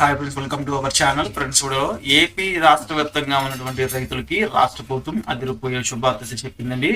Hi friends welcome to our channel friends AP AP రాష్ట్ర వ్యాప్తంగా ఉన్నటువంటి రైతులకి రాష్ట్ర ప్రభుత్వం అదిరిపోయే శుభార్త చెప్పిందండి.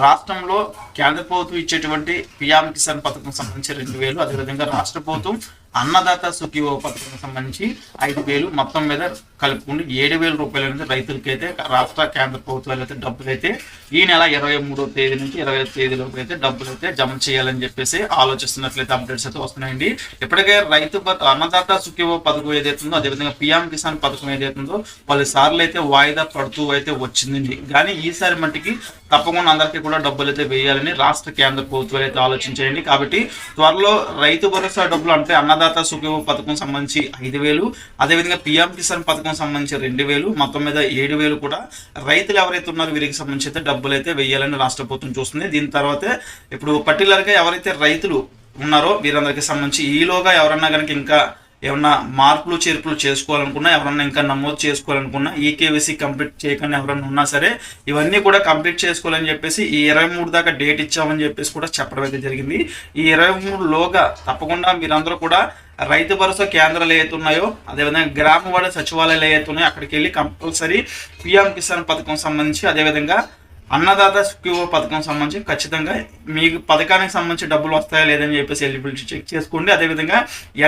రాష్ట్రంలో కేంద్ర ప్రభుత్వం ఇచ్చేటువంటి పిఎం కిసాన్ పథకం సంబంధించి రెండు వేలు అదేవిధంగా రాష్ట్ర ప్రభుత్వం అన్నదాత సుఖీవో పథకం సంబంధించి ఐదు వేలు మొత్తం మీద కలుపుకుంటే ఏడు వేల రూపాయలు నుంచి రైతులకి అయితే రాష్ట్ర కేంద్ర ప్రభుత్వాలు అయితే డబ్బులు అయితే ఈ నెల ఇరవై మూడో తేదీ నుంచి ఇరవై ఐదు తేదీలోపు అయితే డబ్బులు అయితే జమ చేయాలని చెప్పేసి ఆలోచిస్తున్నట్లయితే అప్డేట్స్ అయితే వస్తున్నాయండి. ఇప్పటికే రైతు అన్నదాత సుఖీవో పథకం ఏదైతుందో అదేవిధంగా పిఎం కిసాన్ పథకం ఏదైతుందో పలు సార్లు అయితే వాయిదా పడుతూ అయితే వచ్చిందండి. కానీ ఈసారి మట్టికి తప్పకుండా అందరికీ కూడా డబ్బులు అయితే వేయాలని రాష్ట్ర కేంద్ర ప్రభుత్వాలు అయితే ఆలోచించాయండి. కాబట్టి త్వరలో రైతు భరోసా డబ్బులు అంటే అన్నదాత సుఖీవో పథకం సంబంధించి ఐదు వేలు అదేవిధంగా పిఎం కిసాన్ పథకం సంబంధించి రెండు వేలు మొత్తం మీద ఏడు వేలు కూడా రైతులు ఎవరైతే ఉన్నారో వీరికి సంబంధించి అయితే డబ్బులు అయితే వేయాలని రాష్ట్ర ప్రభుత్వం చూస్తుంది. దీని తర్వాతే ఇప్పుడు పర్టికులర్గా ఎవరైతే రైతులు ఉన్నారో వీరందరికీ సంబంధించి ఈలోగా ఎవరన్నా కనుక ఇంకా ఏమన్నా మార్పులు చేర్పులు చేసుకోవాలనుకున్నా ఎవరన్నా ఇంకా నమోదు చేసుకోవాలనుకున్నా ఈకేవీసీ కంప్లీట్ చేయకుండా ఎవరన్నా ఉన్నా సరే ఇవన్నీ కూడా కంప్లీట్ చేసుకోవాలని చెప్పేసి ఈ ఇరవై మూడు దాకా డేట్ ఇచ్చామని చెప్పేసి కూడా చెప్పడం అయితే జరిగింది. ఈ ఇరవై మూడు లోగా తప్పకుండా మీరందరూ కూడా రైతు భరోసా కేంద్రాలు ఏవైతే ఉన్నాయో అదేవిధంగా గ్రామ వాడ సచివాలయాలు ఏవైతే ఉన్నాయో అక్కడికి వెళ్ళి కంపల్సరీ పిఎం కిసాన్ పథకం సంబంధించి అదేవిధంగా అన్నదాత సుఖీవో పథకం సంబంధించి ఖచ్చితంగా మీకు పథకానికి సంబంధించి డబ్బులు వస్తాయా లేదని చెప్పేసి ఎలిజిబిలిటీ చెక్ చేసుకోండి. అదేవిధంగా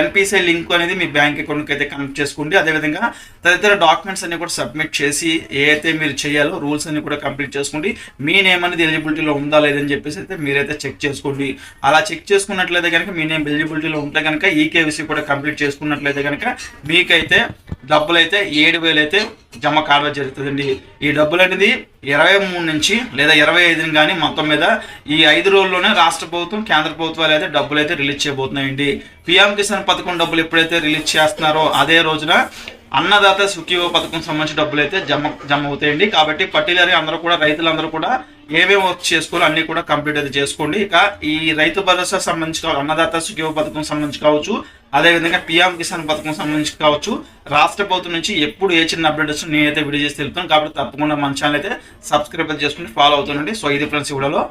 ఎన్పిసిఐ లింక్ అనేది మీ బ్యాంక్ అకౌంట్కి అయితే కనెక్ట్ చేసుకోండి. అదేవిధంగా తదితర డాక్యుమెంట్స్ అన్ని కూడా సబ్మిట్ చేసి ఏ అయితే మీరు చేయాలో రూల్స్ అన్ని కూడా కంప్లీట్ చేసుకోండి. మీ నేమ్ అనేది ఎలిజిబిలిటీలో ఉందా లేదని చెప్పేసి అయితే మీరైతే చెక్ చేసుకోండి. అలా చెక్ చేసుకున్నట్లయితే కనుక మీ నేమ్ ఎలిజిబిలిటీలో ఉంటే కనుక ఈకేవీసీ కూడా కంప్లీట్ చేసుకున్నట్లయితే కనుక మీకైతే డబ్బులు అయితే ఏడు వేలు అయితే జమ కావడం జరుగుతుందండి. ఈ డబ్బులు అనేది ఇరవై మూడు నుంచి లేదా ఇరవై ఐదుని కానీ మొత్తం మీద ఈ ఐదు రోజుల్లోనే రాష్ట్ర ప్రభుత్వం కేంద్ర ప్రభుత్వాలు అయితే డబ్బులు అయితే రిలీజ్ చేయబోతున్నాయండి. పిఎం కిసాన్ పథకం డబ్బులు ఎప్పుడైతే రిలీజ్ చేస్తున్నారో అదే రోజున అన్నదాత సుఖీవో పథకం సంబంధించిన డబ్బులు అయితే జమ జమ అవుతాయండి. కాబట్టి పర్టికులర్గా అందరూ కూడా రైతులందరూ కూడా ఏమేమి వర్క్ చేసుకోవాలో అన్ని కూడా కంప్లీట్ అయితే చేసుకోండి. ఇక ఈ రైతు భరోసా సంబంధించి కావచ్చు అన్నదాత సుఖీవ పథకం సంబంధించి కావచ్చు అదేవిధంగా పిఎం కిసాన్ పథకం సంబంధించి కావచ్చు రాష్ట్ర ప్రభుత్వం నుంచి ఎప్పుడు ఏ చిన్న అప్డేట్ వస్తుంది నేనైతే వీడియో చేసి తెలుపుతాను. కాబట్టి తప్పకుండా మన ఛానల్ అయితే సబ్స్క్రైబ్ చేసుకుని ఫాలో అవుతుండండి. సో ఇది ఫ్రెండ్స్ ఇవ్వడలో